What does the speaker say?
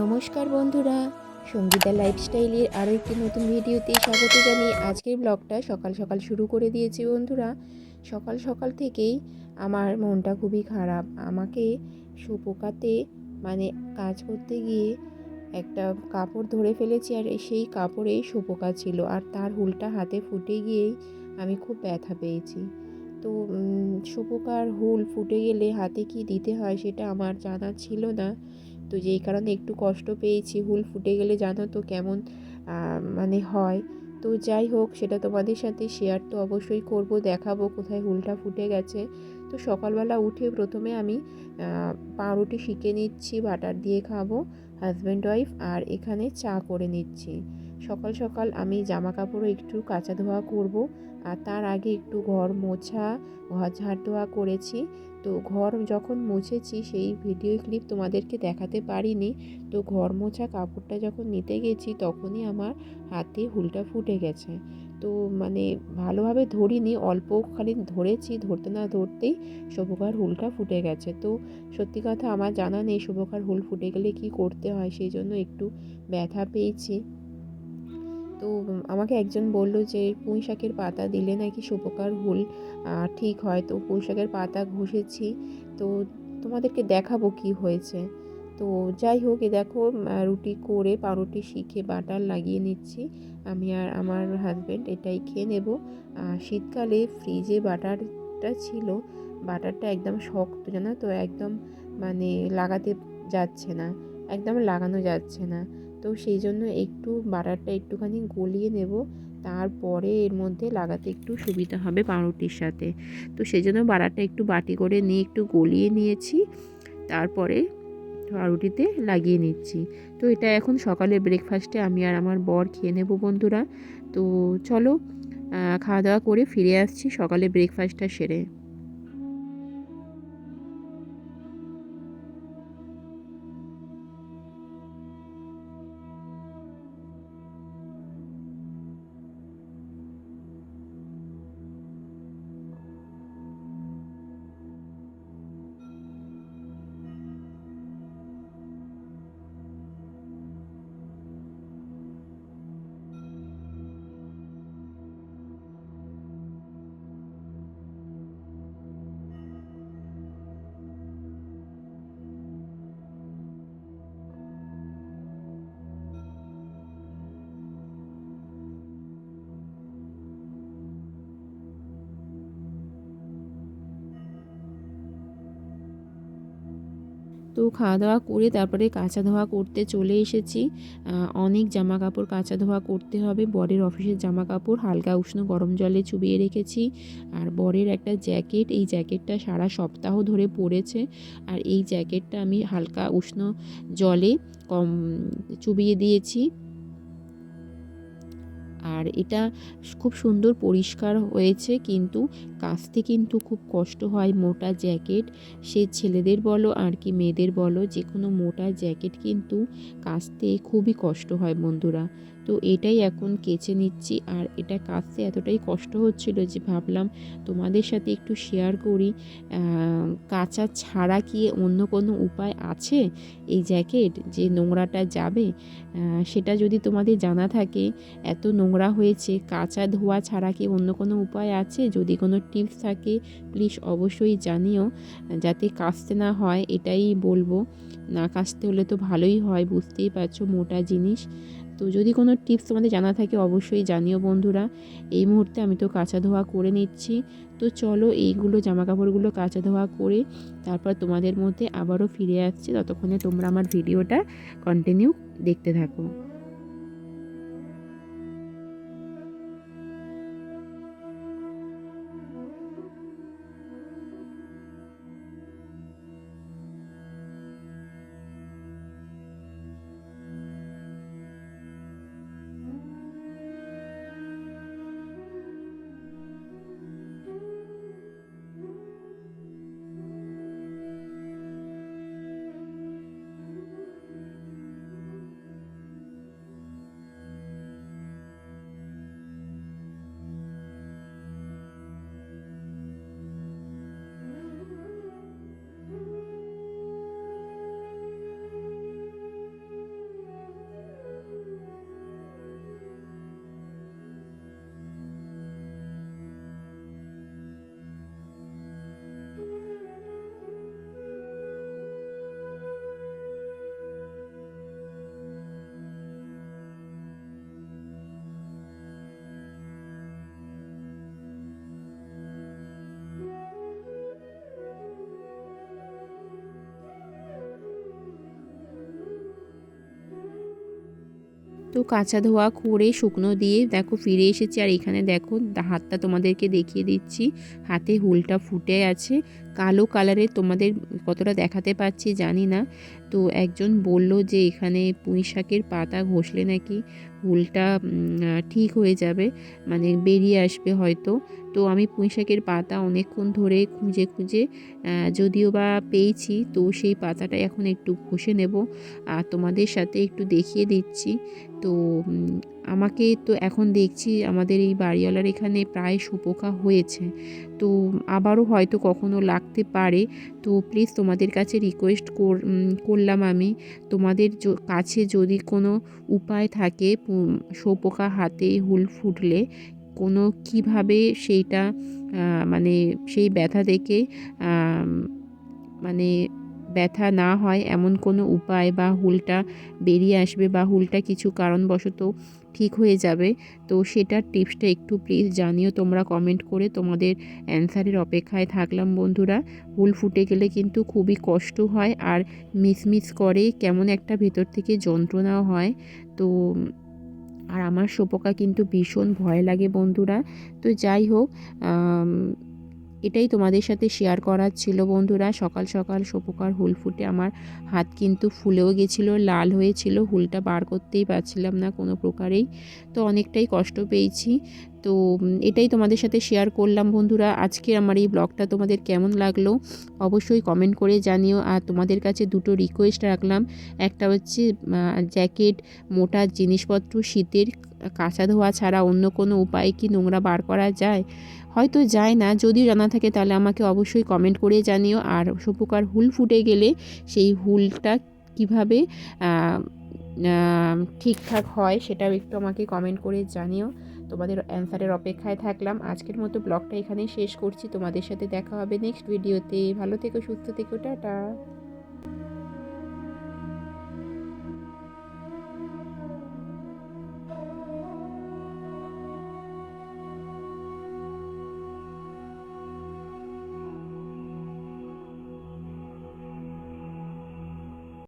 নমস্কার বন্ধুরা, সঙ্গীতা লাইফস্টাইলের আরও একটি নতুন ভিডিওতে স্বাগত জানিয়ে আজকের ব্লগটা সকাল সকাল শুরু করে দিয়েছি বন্ধুরা। সকাল সকাল থেকেই আমার মনটা খুবই খারাপ। আমাকে সুপোকাতে মানে কাজ করতে গিয়ে একটা কাপড় ধরে ফেলেছি আর সেই কাপড়েই সুপোকা ছিল আর তার হুলটা হাতে ফুটে গিয়েই আমি খুব ব্যথা পেয়েছি। তো সুপোকার হুল ফুটে গেলে হাতে কি দিতে হয় সেটা আমার জানা ছিল না। তো যেই কারণে একটু কষ্ট পেয়েছি। হুল ফুটে গেলে জানো তো কেমন মানে হয়। তো যাই হোক, সেটা তোমাদের সাথে শেয়ার তো অবশ্যই করব, দেখাবো কোথায় হুলটা ফুটে গেছে। তো সকালবেলা উঠে প্রথমে আমি পাউরুটি শিখে নিচ্ছি, বাটার দিয়ে খাব হাজব্যান্ড ওয়াইফ আর এখানে চা করে নিচ্ছি। সকাল সকাল আমি জামা কাপড়ও একটু কাঁচা ধোয়া করব, আর তার আগে একটু ঘর মোছা, ঘর ঝাড় ধোয়া করেছি। তো ঘর যখন মুছেছি, সেই ভিডিও ক্লিপ তোমাদেরকে দেখাতে পারিনি। তো ঘর মোছা কাপড়টা যখন নিতে গেছি, তখনই আমার হাতে হুলটা ফুটে গেছে। তো মানে ভালোভাবে ধরিনি, অল্প খালি ধরেছি, ধরতে না ধরতেই শুভকার হুলটা ফুটে গেছে। তো সত্যি কথা আমার জানা নেই, শুভকার হুল ফুটে গেলে কি করতে হয়, সেই জন্য একটু ব্যথা পেয়েছি। তো আমাকে একজন বলল যে, পুঁই শাকের পাতা দিলে নাকি সুপকার হুল? ঠিক হয় তো, পুঁই শাকের পাতা ঘষেছি, তো তোমাদেরকে দেখাবো কি হয়েছে। তো যাই হোক, এ দেখো রুটি করে পাউরুটি শিখে বাটার লাগিয়ে নিচ্ছি। আমি আর আমার হাজব্যান্ড এটাই খেয়ে নেব। শীতকালে ফ্রিজে বাটারটা ছিল, বাটারটা একদম শক্ত জানো তো, একদম মানে লাগাতে যাচ্ছে না, একদম লাগানো যাচ্ছে না। তো সেই জন্য একটু বাটারটা একটুখানি গলিয়ে নেব। তারপরে এর মধ্যে লাগাতে একটু সুবিধা হবে পাউরুটির সাথে। তো সেই জন্য বাটারটা একটু বাটি করে নিয়ে একটু গলিয়ে নিয়েছি। তারপরে পাউরুটিতে লাগিয়ে নিচ্ছি। তো এটা এখন সকালে ব্রেকফাস্টে আমি আর আমার বর খেয়ে নেব বন্ধুরা। তো চলো খাওয়া দাওয়া করে ফিরে আসছি সকালে ব্রেকফাস্টটা সেরে। তো খাওয়া দাওয়া করে তারপরে কাঁচা ধোয়া করতে চলে এসেছি। অনেক জামা কাপড় কাঁচা ধোয়া করতে হবে। বরের অফিসের জামা কাপড় হালকা উষ্ণ গরম জলে চুবিয়ে রেখেছি। আর বরের একটা জ্যাকেট, এই জ্যাকেটটা সারা সপ্তাহ ধরে পরেছে। আর এই জ্যাকেটটা আমি হালকা উষ্ণ জলে কম, চুবিয়ে দিয়েছি। আর এটা খুব সুন্দর পরিষ্কার হয়েছে, কিন্তু কাচতে কিন্তু খুব কষ্ট হয় মোটা জ্যাকেট। সে ছেলেদের বলো আর কি মেয়েদের বলো যে কোনো মোটা জ্যাকেট কিন্তু কাচতে খুবই কষ্ট হয় বন্ধুরা। তো এটাই এখন কেচে নিচ্ছি। আর এটা কাচতে এতটাই কষ্ট হচ্ছিল যে ভাবলাম তোমাদের সাথে একটু শেয়ার করি। কাঁচা ছাড়া কি অন্য কোনো উপায় আছে? এই জ্যাকেট যে নোংরাটা যাবে? সেটা যদি তোমাদের জানা থাকে। এত নোংরা হয়েছে, কাঁচা ধোয়া ছাড়া কি অন্য কোনো উপায় আছে? যদি কোনো টিপস থাকে প্লিজ অবশ্যই জানিও। যাতে কাচতে না হয়, এটাই বলব। না কাচতে হলে তো ভালোই হয়, বুঝতেই পারছ মোটা জিনিস। তো যদি কোনো টিপস তোমাদের জানা থাকে, অবশ্যই জানিও বন্ধুরা। এই মুহূর্তে আমি তো কাঁচা ধোয়া করে নিচ্ছি। তো চলো এইগুলো জামা কাপড়গুলো কাঁচা ধোয়া করে তারপর তোমাদের মধ্যে আবারও ফিরে আসছি। ততক্ষণে তোমরা আমার ভিডিওটা কন্টিনিউ দেখতে থাকো। তো কাঁচা ধোয়া করে শুকনো দিয়ে দেখো ফিরে এসেছি। আর এখানে দেখো হাতটা তোমাদেরকে দেখিয়ে দিচ্ছি। হাতে হুলটা ফুটে আছে। কালো কালারের তোমাদের কতটা দেখাতে পাচ্ছি জানি না। তো একজন বলল যে এখানে পুঁই শাকের পাতা ঘষলে নাকি হুলটা ঠিক হয়ে যাবে মানে বেরিয়ে আসবে হয়তো। তো আমি পুঁই শাকের পাতা অনেকক্ষণ ধরে খুঁজে খুঁজে যদিও বা পেয়েছি, তো সেই পাতাটা এখন একটু ঘষে নেব। আর তোমাদের সাথে একটু দেখিয়ে দিচ্ছি। তো আমাকে তো এখন দেখছি আমাদের এই বাড়িওয়ালার এখানে প্রায় সুপোকা হয়েছে। তো আবারও হয়তো কখনো লাগতে পারে। তো প্লিজ তোমাদের কাছে রিকোয়েস্ট করলাম আমি। তোমাদের কাছে যদি কোনো উপায় থাকে শুঁয়োপোকা হাতে হুল ফুটলে কোনো কীভাবে সেইটা মানে সেই ব্যথা থেকে মানে ব্যথা না হয় এমন কোনো উপায় বা হুলটা বেরিয়ে আসবে বা হুলটা কিছু কারণবশত ঠিক হয়ে যাবে। তো সেটার টিপসটা একটু প্লিজ জানিও, তোমরা কমেন্ট করে তোমাদের অ্যান্সারের অপেক্ষায় থাকলাম বন্ধুরা। হুল ফুটে গেলে কিন্তু খুবই কষ্ট হয় আর মিসমিস করে, কেমন একটা ভেতর থেকে যন্ত্রণাও হয়। তো, আর আমার শোপোকা কিন্তু ভীষণ ভয় লাগে বন্ধুরা। তো যাই হোক এটাই তোমাদের সাথে শেয়ার করার ছিল, বন্ধুরা। সকাল সকাল শোপোকার হুল ফুটে আমার হাত কিন্তু ফুলেও গেছিল, লাল হয়েছিল, হুলটা বার করতেই পারছিলাম না কোনো প্রকারেই। তো অনেকটাই কষ্ট পেয়েছি। তো এটাই তোমাদের সাথে শেয়ার করলাম, বন্ধুরা। আজকে আমার এই ব্লগটা তোমাদের কেমন লাগল অবশ্যই কমেন্ট করে জানিও। আর তোমাদের কাছে দুটো রিকোয়েস্ট রাখলাম। একটা হচ্ছে জ্যাকেট মোটা জিনিসপত্র, শীতের কাঁচা ধোয়া ছাড়া অন্য কোনো উপায়ে কি নোংরা বার করা যায়? হয়তো যায় না। যদিও জানা থাকে তাহলে আমাকে অবশ্যই কমেন্ট করে জানিও। আর শুপোকার হুল ফুটে গেলে সেই হুলটা কীভাবে ঠিকঠাক হয় সেটাও একটু আমাকে কমেন্ট করে জানিও। তোমাদের অ্যান্সারের অপেক্ষায় থাকলাম। আজকের মতো ব্লগটা এখানেই শেষ করছি। তোমাদের সাথে দেখা হবে নেক্সট ভিডিওতে ভালো থেকো, সুস্থ থেকো। টাটা।